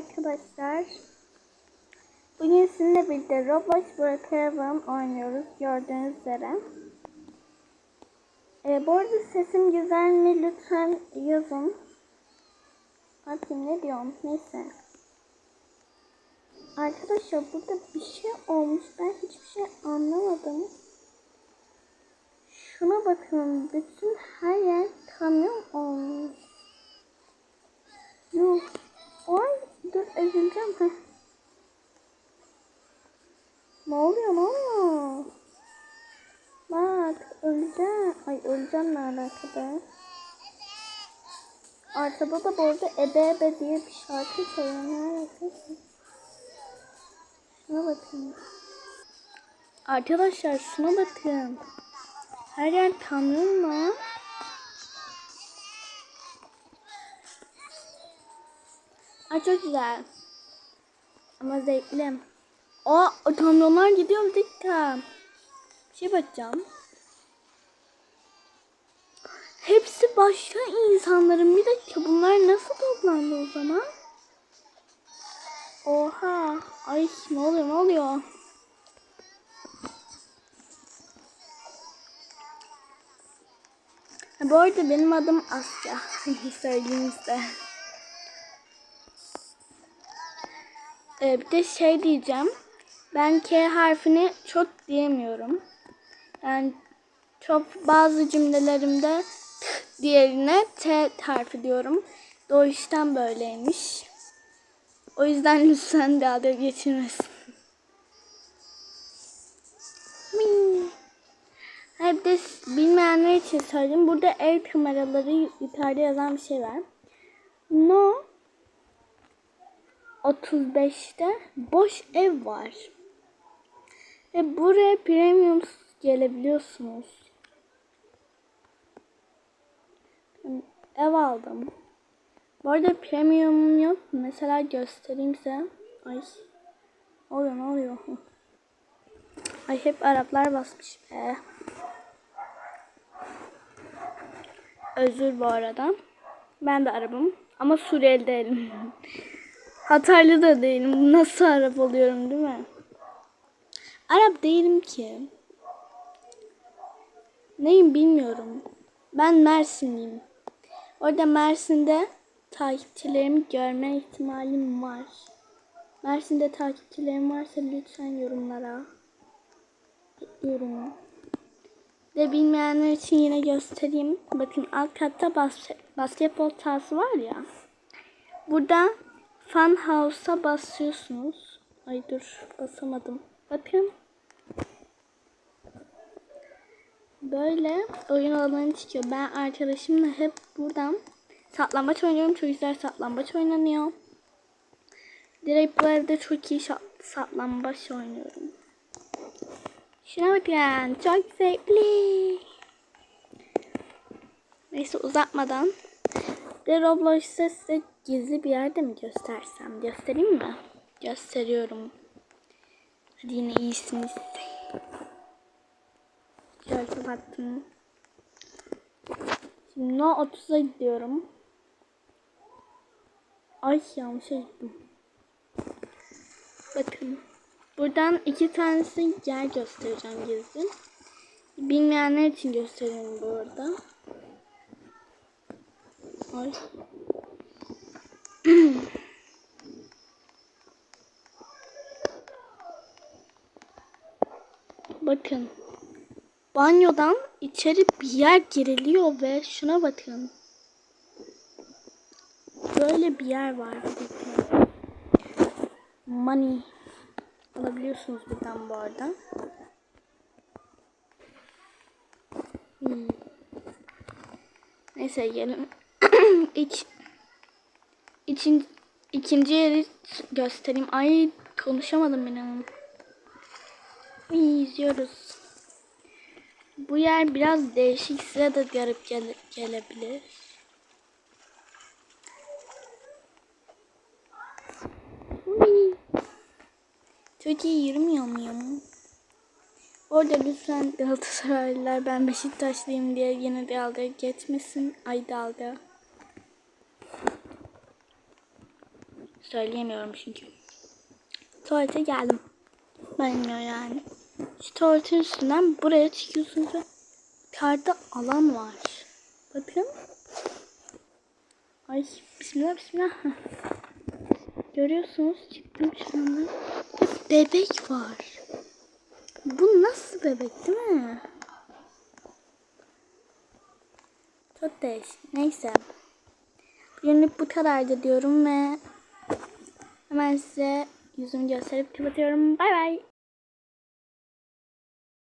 arkadaşlar. Bugün sizinle birlikte Roblox Brokerbum oynuyoruz gördüğünüz üzere. Ee, bu arada sesim güzel mi lütfen yazın. Bakayım ne diyorum neyse. Arkadaşlar burada bir şey olmuş ben hiçbir şey anlamadım. Şuna bakın bütün her yer kamyon olmuş. Yuh. Ay dur üzüleceğim. Heh. Ne oluyor ne oluyor? Bak öleceğim. Ay öleceğim ne alakada? Arkada da bu arada ebe ebe diye bir şarkı söylüyor. Ne alakası? Şuna bakın. Arkadaşlar şuna bakın. Her yer kamyonla. Ay çok güzel. Ama zevkli. Aa kamyonlar gidiyor bir dakika. Bir şey bakacağım. Hepsi başka insanların. Bir dakika bunlar nasıl toplandı o zaman? Oha. Ay ne oluyor ne oluyor? Bu arada benim adım Asya. Söyleyeyim size. Ee, bir de şey diyeceğim. Ben K harfini çok diyemiyorum. Yani çok bazı cümlelerimde t diğerine T harfi diyorum. Doğuştan böyleymiş. O yüzden lütfen dalga geçirmesin. Hep de bilmeyenler için söyleyeyim. Burada el kameraları yukarıda yazan bir şey var. No 35'te boş ev var. Ve buraya premium gelebiliyorsunuz. Ev aldım. Bu arada premium yok. Mesela göstereyim size. Ay. Oluyor ne oluyor? Ay hep Araplar basmış be. Özür bu arada. Ben de Arap'ım. Ama Suriyeli değilim. Hataylı da değilim. Nasıl Arap oluyorum değil mi? Arap değilim ki. Neyim bilmiyorum. Ben Mersinliyim. Orada Mersin'de takipçilerimi görme ihtimalim var. Mersin'de takipçilerim varsa lütfen yorumlara. Bekliyorum. De bilmeyenler için yine göstereyim. Bakın alt katta bas basketbol sahası var ya. Burada Fun House'a basıyorsunuz. Ay dur basamadım. Bakın. Böyle oyun alanı çıkıyor. Ben arkadaşımla hep buradan saklambaç oynuyorum. Çocuklar saklambaç oynanıyor. Direkt bu evde çok iyi saklambaç oynuyorum. Şuna bakın. Çok zevkli. Neyse uzatmadan. De Roblox'ta size gizli bir yerde mi göstersem? Göstereyim mi? Gösteriyorum. Hadi yine iyisiniz. Şöyle kapattım. Şimdi No 30'a gidiyorum. Ay yanlışa gittim. Bakın. Buradan iki tanesi yer göstereceğim gizli. Bilmeyenler için gösteriyorum bu arada. Ay. Bakın. Banyodan içeri bir yer giriliyor ve şuna bakın. Böyle bir yer var. Money. Alabiliyorsunuz buradan bu arada. Hmm. Neyse gelin. İç, için, ikinci yeri göstereyim. Ay konuşamadım benim. İyi izliyoruz. Bu yer biraz değişik size de garip gele gelebilir. Uy. Çok iyi yürümüyor muyum? Orada lütfen Galatasaraylılar ben Beşiktaşlıyım diye yine dalga geçmesin. Ay dalga. Söyleyemiyorum çünkü. Tuvalete geldim. Bilmiyor yani. Şu tuvaletin üstünden buraya çıkıyorsunuz ve yukarıda alan var. Bakın. Ay bismillah bismillah. Görüyorsunuz çıktım şu anda. Bebek var. Bu nasıl bebek değil mi? Çok değişik. Neyse. Bugünlük bu kadardı diyorum ve hemen size yüzümü gösterip kapatıyorum. Bay bay.